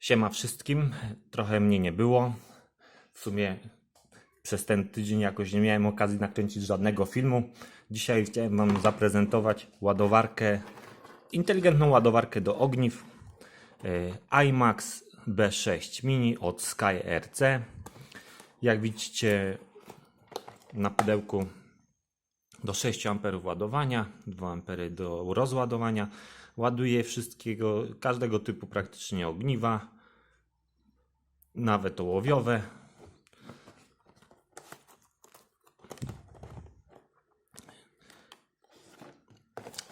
Siema wszystkim. Trochę mnie nie było. W sumie przez ten tydzień jakoś nie miałem okazji nakręcić żadnego filmu. Dzisiaj chciałem Wam zaprezentować ładowarkę, inteligentną ładowarkę do ogniw e, iMax B6 Mini od Sky RC. Jak widzicie na pudełku do 6 A ładowania, 2 A do rozładowania. Ładuje wszystkiego, każdego typu praktycznie ogniwa, nawet ołowiowe.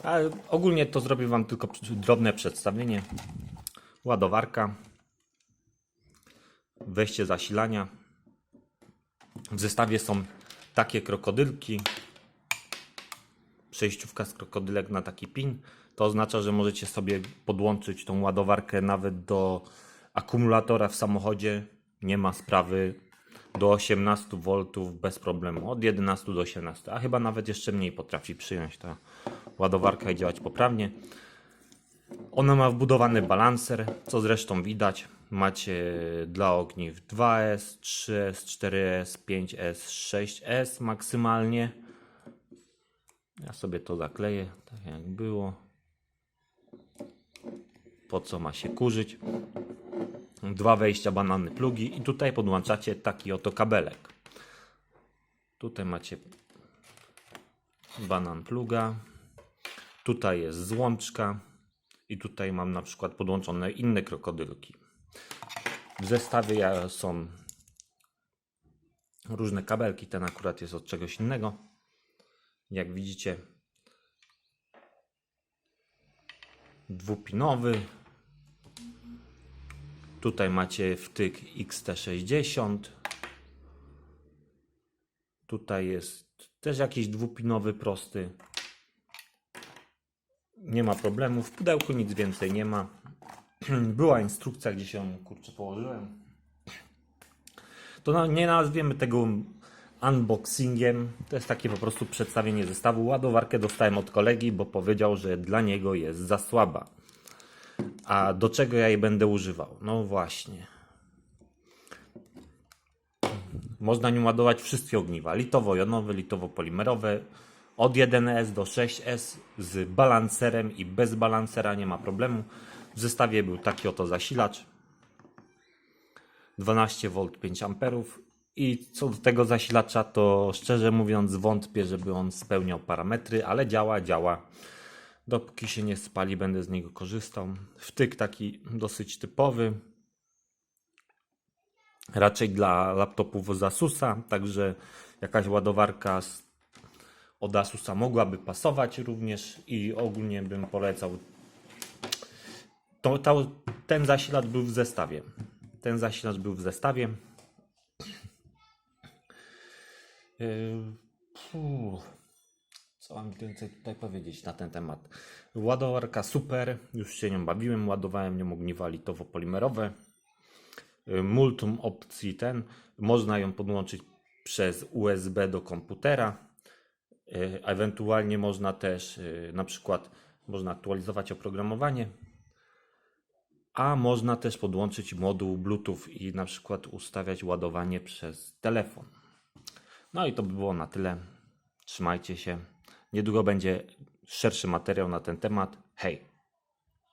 A ogólnie to zrobię Wam tylko drobne przedstawienie. Ładowarka, wejście zasilania. W zestawie są takie krokodylki, przejściówka z krokodylek na taki pin. To oznacza, że możecie sobie podłączyć tą ładowarkę nawet do akumulatora w samochodzie. Nie ma sprawy do 18 V bez problemu. Od 11 do 18, a chyba nawet jeszcze mniej potrafi przyjąć ta ładowarka i działać poprawnie. Ona ma wbudowany balancer, co zresztą widać. Macie dla ogniw 2S, 3S, 4S, 5S, 6S maksymalnie. Ja sobie to zakleję, tak jak było. Po co ma się kurzyć? Dwa wejścia, banany, plugi i tutaj podłączacie taki oto kabelek. Tutaj macie banan pluga. Tutaj jest złączka i tutaj mam na przykład podłączone inne krokodylki. W zestawie są różne kabelki, ten akurat jest od czegoś innego. Jak widzicie, dwupinowy. Tutaj macie wtyk XT60. Tutaj jest też jakiś dwupinowy prosty. Nie ma problemu. W pudełku nic więcej nie ma. Była instrukcja, gdzie się kurczę położyłem. To nie nazwiemy tego unboxingiem. To jest takie po prostu przedstawienie zestawu. Ładowarkę dostałem od kolegi, bo powiedział, że dla niego jest za słaba. A do czego ja jej będę używał? No właśnie. Można nią ładować wszystkie ogniwa. Litowo-jonowe, litowo-polimerowe. Od 1S do 6S z balancerem i bez balancera nie ma problemu. W zestawie był taki oto zasilacz. 12V 5 A i co do tego zasilacza to szczerze mówiąc wątpię, żeby on spełniał parametry, ale działa, działa. Dopóki się nie spali będę z niego korzystał. Wtyk taki dosyć typowy. Raczej dla laptopów z Asusa, także jakaś ładowarka z, od Asusa mogłaby pasować również i ogólnie bym polecał. To, to, ten zasilacz był w zestawie. Ten zasilacz był w zestawie. Yy. Co mam więcej tutaj powiedzieć na ten temat? Ładowarka super, już się nią bawiłem, ładowałem nią ogniwa litowo-polimerowe. Yy, Multum opcji ten, można ją podłączyć przez USB do komputera. Yy, Ewentualnie można też yy, na przykład można aktualizować oprogramowanie, a można też podłączyć moduł Bluetooth i na przykład ustawiać ładowanie przez telefon. No i to by było na tyle. Trzymajcie się. Niedługo będzie szerszy materiał na ten temat. Hej!